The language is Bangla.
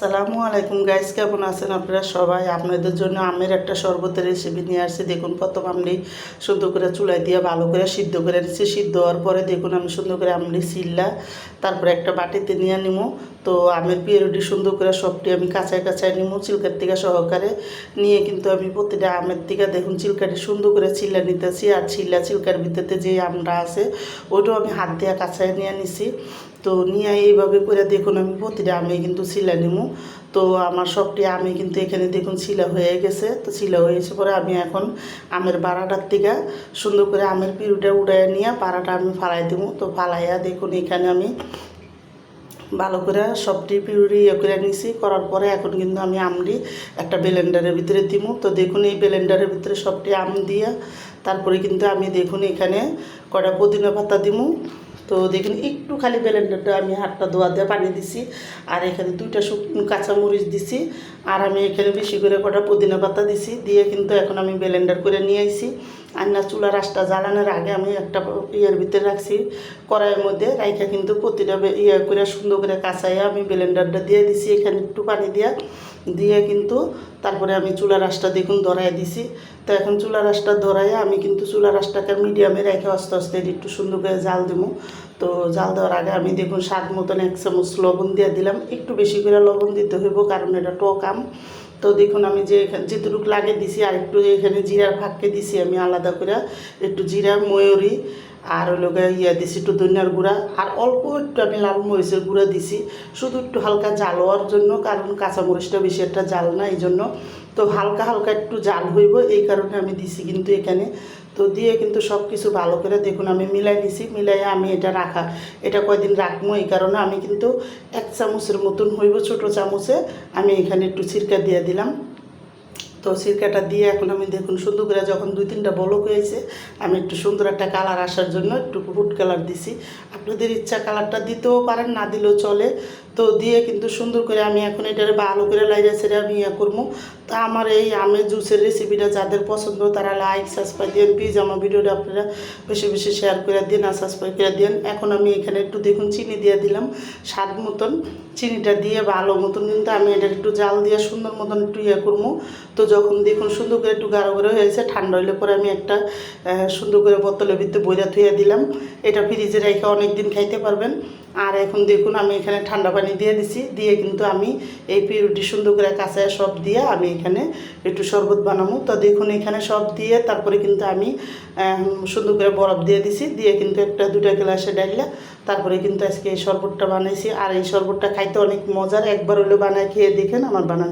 সালামু আলাইকুম গাইস কেমন আছেন আপনারা সবাই? আপনাদের জন্য আমের একটা শরবতের রেসিপি নিয়ে আসছি। দেখুন, প্রথম আমলি সুন্দর করে চুলাই দিয়ে ভালো করে সিদ্ধ করে নিচ্ছি। সিদ্ধ হওয়ার পরে দেখুন, আমি সুন্দর করে আমলি সিল্লা, তারপরে একটা বাটিতে নিয়ে নিমু। তো আমের পিরিয়ডি সুন্দর করে সবটি আমি কাঁচায় কাঁচায় নিমু, চিলকার থেকে সহকারে নিয়ে কিন্তু আমি প্রতিটা আমের থেকে দেখুন চিলকাটি সুন্দর করে চিল্লা নিতেছি আর চিল্লা চিলকার ভিতরে যে আমটা আছে ওইটাও আমি হাত দিয়ে কাঁচায় নিয়ে নিছি। তো নিয়ে এইভাবে করে দেখুন আমি প্রতিটা আমি কিন্তু ছিলা নিমু। তো আমার সবটি আমি কিন্তু এখানে দেখুন ছিলা হয়ে গেছে। তো ছিলা হয়েছে পরে আমি এখন আমের বাড়াটার থেকে সুন্দর করে আমের পিউটা উড়াই নিয়ে পাড়াটা আমি ফালাই দেবো তো ফালাইয়া দেখুন এখানে আমি ভালো করে সবটি পিউরি ইয়ে করে নিছি। করার পরে এখন কিন্তু আমি আমলি একটা ব্লেন্ডারের ভিতরে দিব তো দেখুন এই ব্লেন্ডারের ভিতরে সবটি আম দিয়ে তারপরে কিন্তু আমি দেখুন এখানে কটা পুদিনা পাতা দিমু। তো দেখুন একটু খালি ব্লেন্ডারটা আমি হাতটা ধোয়া দিয়ে পানি দিছি। আর এখানে দুইটা শুকনো কাঁচামরিচ দিছি। আর আমি এখানে বেশি করে কটা পুদিনা পাতা দিছি। দিয়ে কিন্তু এখন আমি ব্লেন্ডার করে নিয়ে আইছি। আর না চুলা রাস্তা জ্বালানোর আগে আমি একটা ইয়ের ভিতরে রাখছি, কড়াইয়ের মধ্যে রাইখা কিন্তু প্রতিটা ইয়ে করে সুন্দর করে কাঁচাইয়া আমি ব্লেন্ডারটা দিয়ে দিছি, এখানে একটু পানি দিয়া। দিয়ে কিন্তু তারপরে আমি চুলা রাসটা দেখুন ধরাই দিছি। তো এখন চুলা রাসটা ধরাইয়া আমি কিন্তু চুলা রাসটাকে মিডিয়ামে রেখে আস্তে আস্তে একটু সুন্দর করে জাল দেবো তো জাল দেওয়ার আগে আমি দেখুন স্বাদ মতন এক চামচ লবণ দিয়ে দিলাম। একটু বেশি করে লবণ দিতে হইব, কারণ এটা টক আম। তো দেখুন, আমি যে এখানে যেটুকু লাগে দিছি আর একটু এখানে জিরার ফাঁককে দিছি, আমি আলাদা করে একটু জিরা, ময়ূরি আর লোকে ইয়া দিছি একটু ধনিয়ার গুঁড়া। আর অল্প একটু আমি লাল মরিচের গুঁড়া দিছি। শুধু একটু হালকা জাল হওয়ার জন্য, কারণ কাঁচা মরিচটা বেশি একটা জাল না, এই জন্য। তো হালকা হালকা একটু জাল হইব, এই কারণে আমি দিছি কিন্তু এখানে। তো দিয়ে কিন্তু সব কিছু ভালো করে দেখুন, আমি মিলাই নিছি মিলাই আমি এটা রাখা, এটা কয়দিন রাখব, এই কারণে আমি কিন্তু এক চামচের মতন হইব, ছোটো চামচে। আমি এখানে একটু সিরকা দিয়ে দিলাম। তো সিরকাটা দিয়ে এখন আমি দেখুন সুন্দর করে যখন দুই তিনটা বলক হয়েছে, আমি একটু সুন্দর একটা কালার আসার জন্য একটু ফুড কালার দিছি। আপনাদের ইচ্ছা কালারটা দিতেও পারেন, না দিলেও চলে। তো দিয়ে কিন্তু সুন্দর করে আমি এখন এটারে ভালো করে লাইরা ছেড়ে আমি ইয়ে করব। তা আমার এই আমের জুসের রেসিপিটা যাদের পছন্দ তারা লাইক সাবস্ক্রাইব দিন প্লিজ আমার ভিডিওটা আপনারা বেশি বেশি শেয়ার করে দিন আর সাবস্ক্রাইব করে দিন। এখন আমি এখানে একটু দেখুন চিনি দিয়ে দিলাম, স্বাদ মতন। চিনিটা দিয়ে বা ভালো মতন কিন্তু আমি এটা একটু জাল দিয়ে সুন্দর মতন একটু ইয়ে করব। তো যখন দেখুন সুন্দর করে একটু গাঢ় করে হয়েছে, ঠান্ডা হইলে পরে আমি একটা সুন্দর করে বোতলের ভিতরে বইরা থুয়ে দিলাম। এটা ফ্রিজে রেখে অনেক দিন খাইতে পারবেন। আর এখন দেখুন আমি এখানে ঠান্ডা পানি দিয়ে দিছি। দিয়ে কিন্তু আমি এই পিরুটি সুন্দর করে কাঁচায় সব দিয়ে আমি এখানে একটু শরবত বানাবো। তো দেখুন এখানে সব দিয়ে তারপরে কিন্তু আমি সুন্দর করে বরফ দিয়ে দিছি। দিয়ে কিন্তু একটা দুটা গ্লাসে ডাইলা তারপরে কিন্তু আজকে এই শরবতটা বানাইছি। আর এই শরবতটা খাইতে অনেক মজার। একবার হলে বানায় খেয়ে দেখেন আমার বানানো